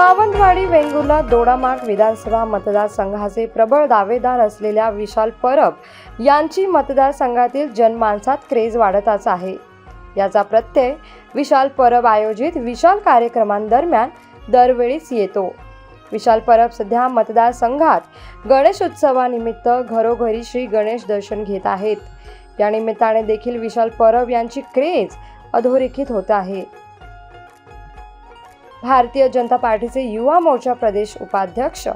सावंतवाडी वेंगुर्ला दोडामार्ग विधानसभा मतदारसंघाचे प्रबळ दावेदार असलेल्या विशाल परब यांची मतदारसंघातील जनमानसात क्रेज वाढतच आहे. याचा प्रत्यय विशाल परब आयोजित विशाल कार्यक्रमांदरम्यान दरवेळीच येतो. विशाल परब सध्या मतदारसंघात गणेश उत्सवानिमित्त घरोघरी श्री गणेश दर्शन घेत आहेत. या निमित्ताने देखील विशाल परब यांची क्रेज अधोरेखित होत आहे. भारतीय जनता पार्टीचे युवा मोर्चा प्रदेश उपाध्यक्ष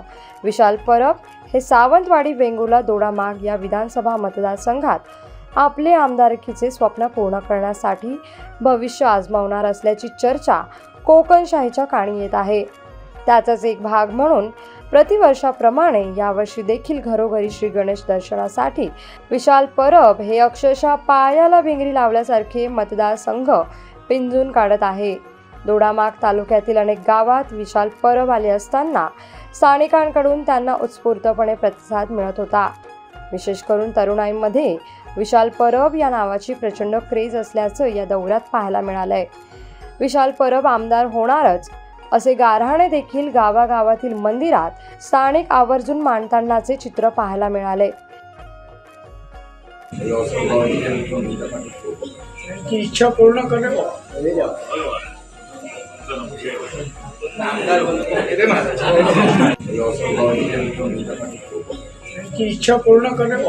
विशाल परब हे सावंतवाडी वेंगुर्ला दोडामाग या विधानसभा मतदारसंघात आपले आमदारकीचे स्वप्न पूर्ण करण्यासाठी भविष्य आजमावणार असल्याची चर्चा कोकणशाहीच्या काणी येत आहे. त्याचाच एक भाग म्हणून प्रतिवर्षाप्रमाणे यावर्षी देखील घरोघरी श्री गणेश दर्शनासाठी विशाल परब हे अक्षरशः पायाला भिंगरी लावल्यासारखे मतदारसंघ पिंजून काढत आहे. दोडामार्ग तालुक्यातील अनेक गावात विशाल परब आले असताना स्थानिकांकडून त्यांना उत्स्फूर्तपणे प्रतिसाद मिळत होता. विशेष करून तरुणाईमध्ये विशाल परब या नावाची प्रचंड क्रेज असल्याचं या दौऱ्यात पाहायला मिळालंय. विशाल परब आमदार होणारच असे गारहाणे देखील गावागावातील मंदिरात स्थानिक आवर्जून मांडतानाचे चित्र पाहायला मिळाले. इच्छा पूर्ण करणे इच्छा पूर्ण करणे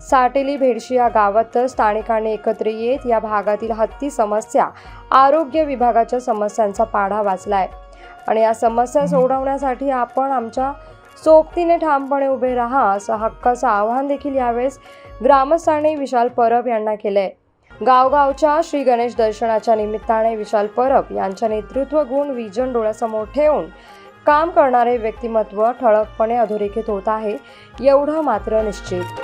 साटेली भेडशी या गावातच स्थानिकांनी एकत्र येत या भागातील हत्ती समस्या आरोग्य विभागाच्या समस्यांचा पाढा वाचलाय. आणि या समस्या सोडवण्यासाठी आपण आमच्या सोबतीने ठामपणे उभे राहा असं हक्काचं आवाहन देखील यावेळेस ग्रामस्थांनी विशाल परब यांना केलंय. गावगावच्या श्री गणेश दर्शनाच्या निमित्ताने विशाल परब यांच्या नेतृत्व गुण विजन डोळ्यासमोर ठेवून काम करणारे व्यक्तिमत्व ठळकपणे अधोरेखित होत आहे एवढं मात्र निश्चित.